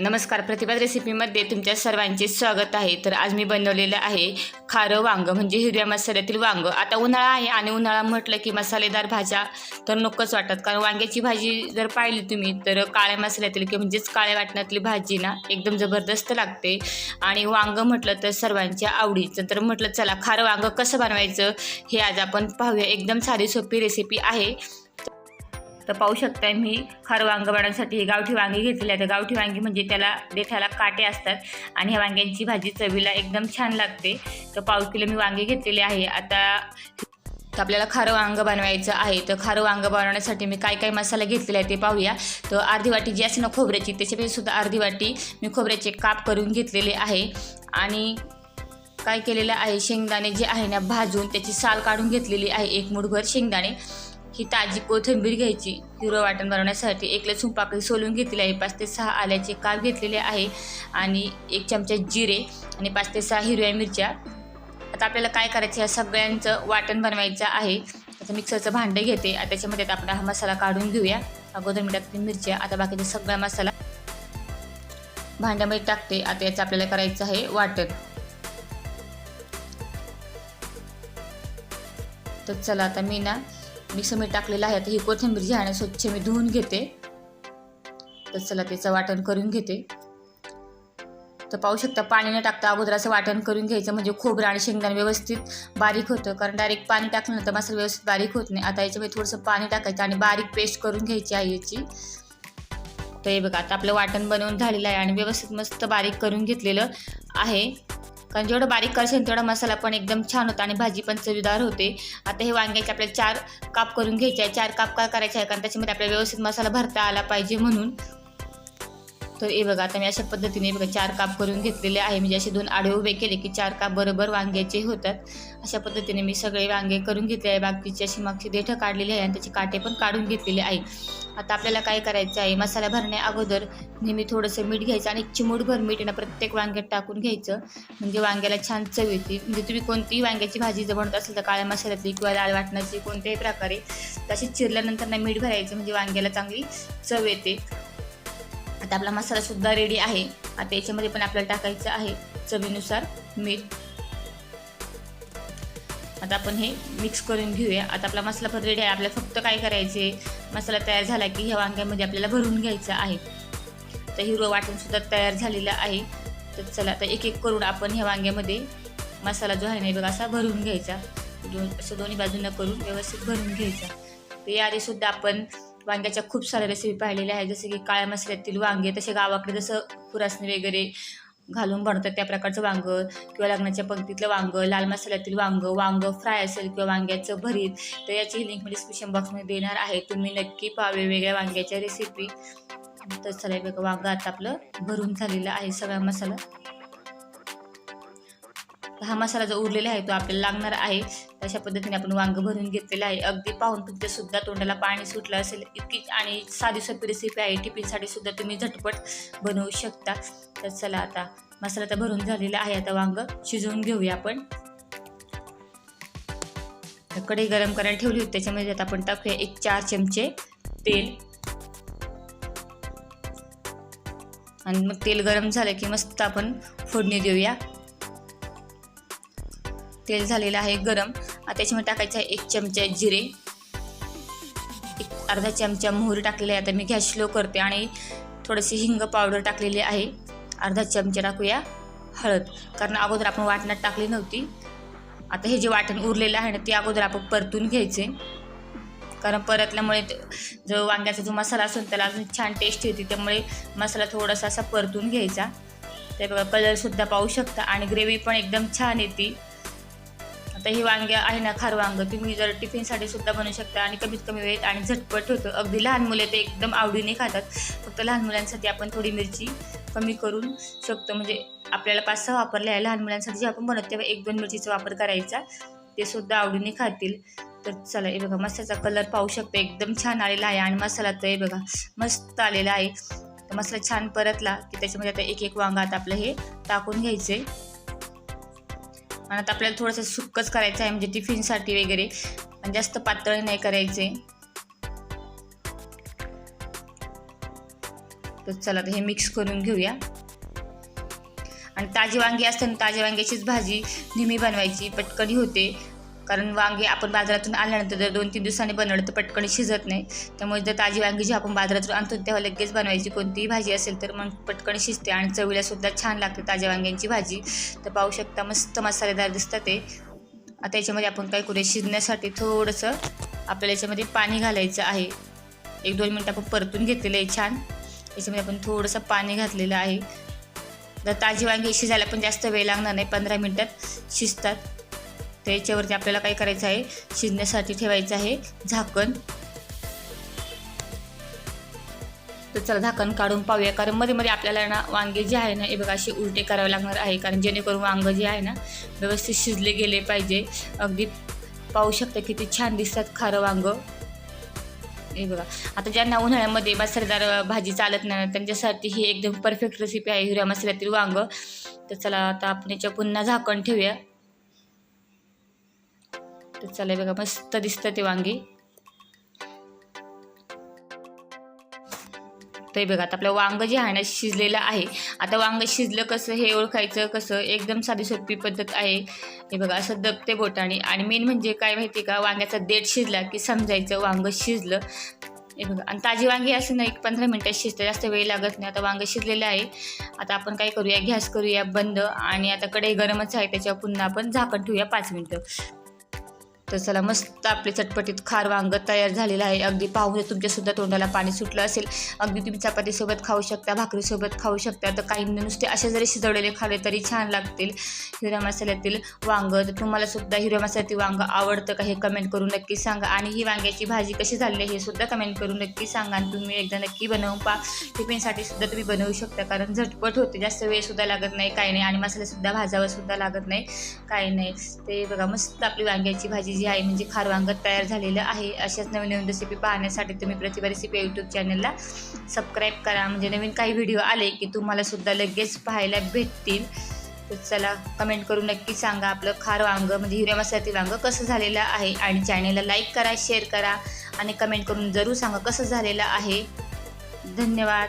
नमस्कार प्रतिभा रेसिपीमध्ये तुमच्या सर्वांचे स्वागत आहे. तर आज मी बनवलेलं आहे खारं वांग म्हणजे हिरव्या मसाल्यातील वांग. आता उन्हाळा आहे आणि उन्हाळा म्हटलं की मसालेदार भाज्या तर नकोच वाटतात कारण वांग्याची भाजी जर पाहिली तुम्ही तर काळ्या मसाल्यातील किंवा म्हणजेच काळ्या वाटणातली भाजी ना एकदम जबरदस्त लागते. आणि वांग म्हटलं तर सर्वांच्या आवडीचं. तर म्हटलं चला खारं वांग कसं बनवायचं हे आज आपण पाहूया. एकदम साधी सोपी रेसिपी आहे. तर पाहू शकताय मी खारं वांग बनवण्यासाठी हे गावठी वांगी घेतलेली आहे तर गावठी वांगी म्हणजे त्याला देठाला काटे असतात आणि ह्या वांग्यांची भाजी चवीला एकदम छान लागते. तर पाव किलो मी वांगी घेतलेली आहे. आता तर आपल्याला खारं वांग बनवायचं आहे. तर खारं वांग बनवण्यासाठी मी काय काय मसाला घेतलेला आहे ते पाहूया. तर अर्धी वाटी जी असते ना खोबऱ्याची त्याच्यापेक्षा सुद्धा अर्धी वाटी मी खोबऱ्याचे काप करून घेतलेले आहे. आणि काय केलेलं आहे? शेंगदाणे जे आहे ना भाजून त्याची साल काढून घेतलेली आहे. एक मुठभर शेंगदाणे. ही ताजी कोथिंबीर घ्यायची. हिरवं वाटण बनवण्यासाठी एक लसूण पाकळी सोलून घेतलेली आहे. पाच ते सहा आल्याचे काप घेतलेले आहे आणि एक चमचा जिरे आणि पाच ते सहा हिरव्या मिरच्या. आता आपल्याला काय करायचं? या सगळ्यांचं वाटण बनवायचं आहे. आता मिक्सरचं भांडं घेते. आता त्याच्यामध्ये आपण हा मसाला काढून घेऊया. अगोदर मी टाकते मिरच्या. आता बाकीचा सगळा मसाला भांड्यामध्ये टाकते. आता याचं आपल्याला करायचं आहे वाटण. तर चला आता मी ना मिक्सरमध्ये टाकलेलं आहे. आता ही कोथिंबीर जी आहे स्वच्छ मी धुवून घेते. तर चला त्याचं वाटण करून घेते. तर पाहू शकता पाणी न टाकता अगोदर असं वाटण करून घ्यायचं. म्हणजे खोबरं आणि शेंगदाणे व्यवस्थित बारीक होतं. कारण डायरेक्ट पाणी टाकलं तर मसाला व्यवस्थित बारीक होत नाही. आता याच्यामध्ये थोडंसं पाणी टाकायचं आणि बारीक पेस्ट करून घ्यायची आहे याची. तर हे बघा आता आपलं वाटण बनवून झालेलं आहे आणि व्यवस्थित मस्त बारीक करून घेतलेलं आहे. कारण जेवढं बारीक करशील तेवढा मसाला पण एकदम छान होता आणि भाजी पण चवीदार होते. आता हे वांग्याचे आपल्याला चार काप करून घ्यायचे आहे. चार काप का करायचे आहे? कारण त्याच्यामध्ये आपल्याला व्यवस्थित मसाला भरता आला पाहिजे म्हणून. तर हे बघा आता मी अशा पद्धतीने बघा चार काप करून घेतलेले आहे. म्हणजे असे दोन आडे उभे केले की चार काप बरोबर वांग्याचे होतात. अशा पद्धतीने मी सगळे वांगे करून घेतले आहे. बाकीची अशी मागची देठं काढलेली आहे आणि त्याचे काटे पण काढून घेतलेले आहे. आता आपल्याला काय करायचं आहे? मसाला भरण्या अगोदर नेहमी थोडंसं मीठ घ्यायचं आणि चिमूटभर मीठ ना प्रत्येक वांग्यात टाकून घ्यायचं. म्हणजे वांग्याला छान चव येते. म्हणजे तुम्ही कोणतीही वांग्याची भाजी जर बनवत असेल तर काळ्या मसाल्यातली किंवा लाल वाटणाची कोणत्याही प्रकारे तशी चिरल्यानंतर ना मीठ भरायचं. म्हणजे वांग्याला चांगली चव येते. आता आपला मसालासुद्धा रेडी आहे. आता याच्यामध्ये पण आपल्याला टाकायचं आहे चवीनुसार मीठ. आता आपण हे मिक्स करून घेऊया. आता आपला मसाला पण रेडी आहे. आपल्याला फक्त काय करायचे मसाला तयार झाला की ह्या वांग्यामध्ये आपल्याला भरून घ्यायचा आहे. तर हिरवं वाटणसुद्धा तयार झालेलं आहे. तर चला आता एक एक करून आपण ह्या वांग्यामध्ये मसाला जो आहे ना बघा असा भरून घ्यायचा. दोन असं दोन्ही बाजूंना करून व्यवस्थित भरून घ्यायचा. तर याआधीसुद्धा आपण वांग्याच्या खूप साऱ्या रेसिपी पाहिलेल्या आहेत. जसे की काळ्या मसाल्यातील वांगे तसे गावाकडे जसं खुरासणी वगैरे घालून बनवतात त्या प्रकारचं वांग किंवा लग्नाच्या पंक्तीतलं वांग लाल मसाल्यातील वांग वांग फ्राय असेल किंवा वांग्याचं भरीत तर याची लिंक मी डिस्क्रिप्शन बॉक्समध्ये देणार आहे. तुम्ही नक्की पावे वेगवेगळ्या वांग्याच्या रेसिपी तर चला बघा वांग आता आपलं भरून झालेलं आहे. सगळा मसाला हा मसाला जो उरलेला आहे तो आपल्याला लागणार आहे. अशा पद्धतीने आपण वांग भरून घेतलेलं आहे. अगदी पाहून तुमच्या सुद्धा तोंडाला पाणी सुटलं असेल इतकी आणि साधी सोपी रेसिपी आहे. टिफिनसाठी सुद्धा तुम्ही झटपट बनवू शकता. तर चला आता मसाला तर भरून झालेला आहे. आता वांग शिजवून घेऊया आपण. कढई गरम करायला ठेवली होती. त्याच्यामध्ये आता आपण टाकूया एक चार चमचे तेल. आणि मग तेल गरम झालं की मस्त आपण फोडणी देऊया. तेल झालेलं आहे गरम. आता त्याच्यामध्ये टाकायचं आहे एक चमचा जिरे. एक अर्धा चमचा मोहरी टाकलेला आहे. आता मी गॅस स्लो करते आणि थोडीशी हिंग पावडर टाकलेली आहे. अर्धा चमचा टाकूया हळद. कारण अगोदर आपण वाटणात टाकली नव्हती. आता हे जे वाटण उरलेलं आहे ना ते अगोदर आपण परतून घ्यायचे. कारण परतल्यामुळे जो वांग्याचा जो मसाला असून त्याला अजून छान टेस्ट येते. त्यामुळे मसाला थोडासा असा परतून घ्यायचा. ते बघा कलरसुद्धा पाहू शकता. आणि ग्रेव्ही पण एकदम छान येते. तर ही वांगे आहे ना खार वांगं. तुम्ही जर टिफिनसाठी सुद्धा बनवू शकता आणि कमीत कमी वेळेत आणि झटपट होतं अगदी लहान मुले ते एकदम आवडीने खातात. फक्त लहान मुलांसाठी आपण थोडी मिरची कमी करून शकतो. म्हणजे आपल्याला पाच सहा वापरले आहे. लहान मुलांसाठी जे आपण बनवतो तेव्हा एक दोन मिरचीचा वापर करायचा. ते सुद्धा आवडीने खातील. तर चला हे बघा मसाल्याचा कलर पाहू शकतो. एकदम छान आलेला आहे. आणि मसाला तर हे बघा मस्त आलेला आहे. तर मसाला छान परतला की त्याच्यामध्ये आता एक एक वांगा आता आपलं हे टाकून घ्यायचे आणि आता आपल्याला थोडंसं सुक्कच करायचं आहे म्हणजे टिफिनसाठी वगैरे. आणि जास्त पातळ नाही करायचे. तर चला हे मिक्स करून घेऊया. आणि ताजी वांगी असताना ताज्या वांग्याचीच भाजी नेहमी बनवायची पटकनी होते. कारण वांगे आपण बाजारातून आणल्यानंतर जर दोन तीन दिवसांनी बनवलं तर पटकन शिजत नाही. त्यामुळे जर ताजी वांगी जी आपण बाजारातून आणतो तेव्हा लगेच बनवायची कोणतीही भाजी असेल तर मग पटकन शिजते आणि चवीला सुद्धा छान लागते ताज्या वांग्यांची भाजी. तर पाहू शकता मस्त मसालेदार दिसतं ते. आता याच्यामध्ये आपण काय करूया? शिजण्यासाठी थोडंसं आपल्याला याच्यामध्ये पाणी घालायचं आहे. एक दोन मिनटं आपण परतून घेतलेलं आहे छान. याच्यामध्ये आपण थोडंसं पाणी घातलेलं आहे. जर ताजी वांगी शिजायला पण जास्त वेळ लागणार नाही पंधरा मिनटात शिजतात. तर याच्यावरती आपल्याला काय करायचं आहे? शिजण्यासाठी ठेवायचं आहे झाकण. तर चला झाकण काढून पाहूया. कारण मध्ये मध्ये आपल्याला ना वांगे जे आहे ना हे बघा असे उलटे करावे लागणार आहे. कारण जेणेकरून वांग जे आहे ना व्यवस्थित शिजले गेले पाहिजे. अगदी पाहू शकता किती छान दिसतात खारं वांग. हे बघा. आता ज्यांना उन्हाळ्यामध्ये मसालेदार भाजी चालत नाही त्यांच्यासाठी ही एकदम परफेक्ट रेसिपी आहे हिरव्या मसाल्यातील वांग. तर चला आता आपण याच्या पुन्हा झाकण ठेवूया. तर चला बघा मस्त दिसतं ते वांगी. तर बघा आता आपलं वांग जे आहे ना शिजलेलं आहे. आता वांग शिजलं कसं हे ओळखायचं कसं एकदम साधी सोपी पद्धत आहे. हे बघा असं दबते बोटाने. आणि मेन म्हणजे काय माहिती का वांग्याचा देठ शिजला की समजायचं वांग शिजलं. हे बघा आणि ताजी वांगी असं ना एक पंधरा मिनटात शिजतं जास्त वेळ लागत नाही. आता वांग शिजलेलं आहे. आता आपण काय करूया गॅस करूया बंद. आणि आता कढई गरमच आहे त्याच्यावर पुन्हा आपण झाकण ठेवूया पाच मिनटं. तर चला मस्त आपले चटपटीत खार वांग तयार झालेलं आहे. अगदी पाहून तुमच्यासुद्धा तोंडाला पाणी सुटलं असेल. अगदी तुम्ही चपातीसोबत खाऊ शकता भाकरीसोबत खाऊ शकता. तर काही नुसते असे जरी शिजवलेले खाले तरी छान लागतील. हिरव्या मसाल्यातील वांग. तर तुम्हाला सुद्धा हिरव्या मसाल्यातील वांग आवडतं का हे कमेंट करून नक्की सांगा. आणि ही वांग्याची भाजी कशी झाली आहे हे सुद्धा कमेंट करून नक्की सांगा. आणि तुम्ही एकदा नक्की बनवून पा टिफिनसाठी सुद्धा तुम्ही बनवू शकता. कारण झटपट होते. जास्त वेळसुद्धा लागत नाही. काही नाही. आणि मसालेसुद्धा भाजावरसुद्धा लागत नाही. काही नाही. ते बघा मस्त आपली वांग्याची भाजी जी आहे म्हणजे खार वांग तयार झालेलं आहे. अशाच नवीन नवीन रेसिपी पाहण्यासाठी तुम्ही प्रतिभा रेसिपी यूट्यूब चॅनलला सबस्क्राईब करा. म्हणजे नवीन काही व्हिडिओ आले की तुम्हाला सुद्धा लगेच पाहायला भेटतील. तर चला कमेंट करून नक्की सांगा आपलं खार वांग म्हणजे हिरव्या मसाल्यातील वांग कसं झालेलं आहे. आणि चॅनलला लाईक करा शेअर करा. आणि कमेंट करून जरूर सांगा कसं झालेलं आहे. धन्यवाद.